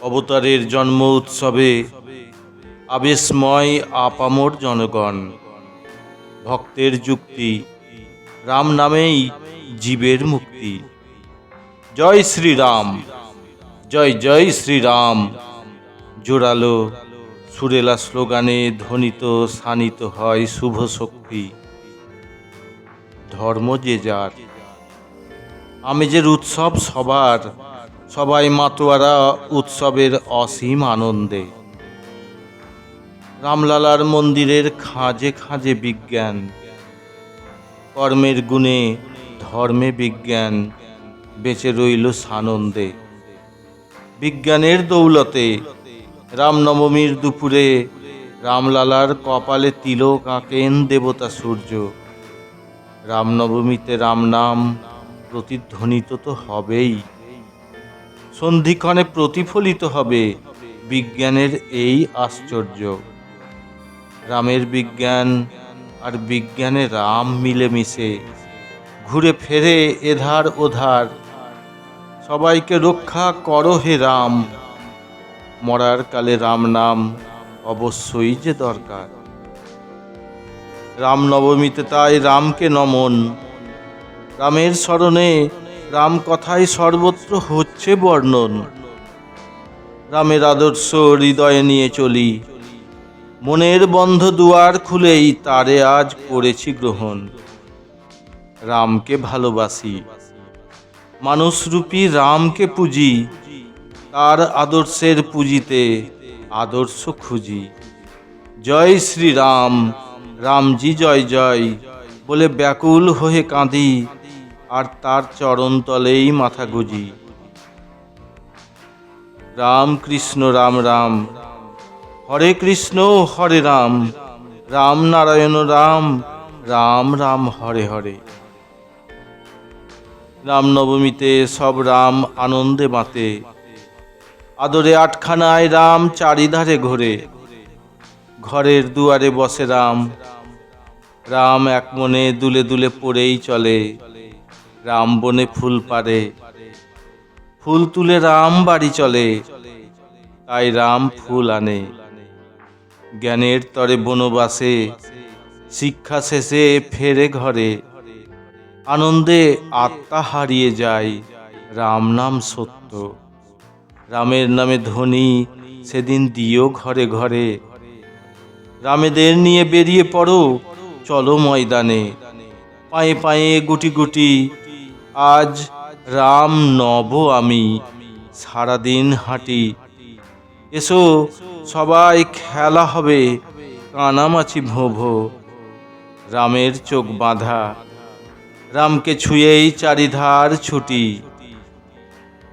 অবতারের জন্ম উৎসবে আবেশময় আপামর জনগণ। ভক্তের যুক্তি, রাম নামেই জীবের মুক্তি। জয় শ্রীরাম, জয় জয় শ্রীরাম। জোরালো, সুরেলা স্লোগানে ধ্বনিত শানিত হয় শুভ শক্তি। ধর্ম যে যার, আমেজের উৎসব সবার। সবাই মাতোয়ারা উৎসবের অসীম আনন্দে। রামলালার মন্দিরের খাঁজে খাঁজে বিজ্ঞান, কর্মের গুণে ধর্মে বিজ্ঞান বেঁচে রইল সানন্দে। বিজ্ঞানের দৌলতে রামনবমীর দুপুরে রামলালার কপালে তিলক আঁকেন দেবতা সূর্য। রামনবমীতে রামনাম প্রতিধ্বনিত তো হবেই। সন্ধিক্ষণে প্রতিফলিত হবে বিজ্ঞানের এই আশ্চর্য। রামের বিজ্ঞান আর বিজ্ঞানে রাম মিলেমিশে। ঘুরে ফেরে এধার ওধার। সবাইকে রক্ষা করো হে রাম। মরার কালে রাম নাম অবশ্যই যে দরকার। রামনবমীতে তাই রামকে নমন। রামের স্মরণে রাম কথাই সর্বত্র হচ্ছে বর্ণন। রামের আদর্শ হৃদয়ে নিয়ে চলি। মনের বন্ধ দুয়ার খুলেই তারে আজ করেছি গ্রহণ। রামকে ভালোবাসি। মানুষরূপী রামকে পুঁজি। তার আদর্শের পুঁজিতে আদর্শ খুঁজি। জয় শ্রীরাম, রামজি জয় জয় বলে ব্যাকুল হয়ে কাঁদি। আর তার চরণতলেই মাথা গুজি। রাম কৃষ্ণ, রাম রাম। হরে কৃষ্ণ, হরে রাম। রাম নারায়ণ, রাম। রাম রাম, হরে হরে। রামনবমীতে সব রাম আনন্দে মাতে আদরে আটখানায় রাম চারিধারে ঘোরে। ঘরের দুয়ারে বসে রাম। রাম এক মনে দুলে দুলে পড়েই চলে। রাম বনে ফুল পারে ফুল তুলে রাম বাড়ি চলে, তাই রাম ফুল আনে। জ্ঞানের তরে বনবাসে, শিক্ষা শেষে ফেরে ঘরে। আনন্দে আত্মা হারিয়ে যায়, রাম নাম সত্য। রামের নামে ধ্বনি সেদিন দিও ঘরে ঘরে। রামেদের নিয়ে বেরিয়ে পড়ো, চলো ময়দানে। পায়ে পায়ে গুটি গুটি আজ রাম নব আমি, সারাদিন হাঁটি। এসো, সবাই খেলা হবে কানামাছি ভোভো, রামের চোখ বাঁধা। রামকে ছুঁয়েই চারিধার ছুটি।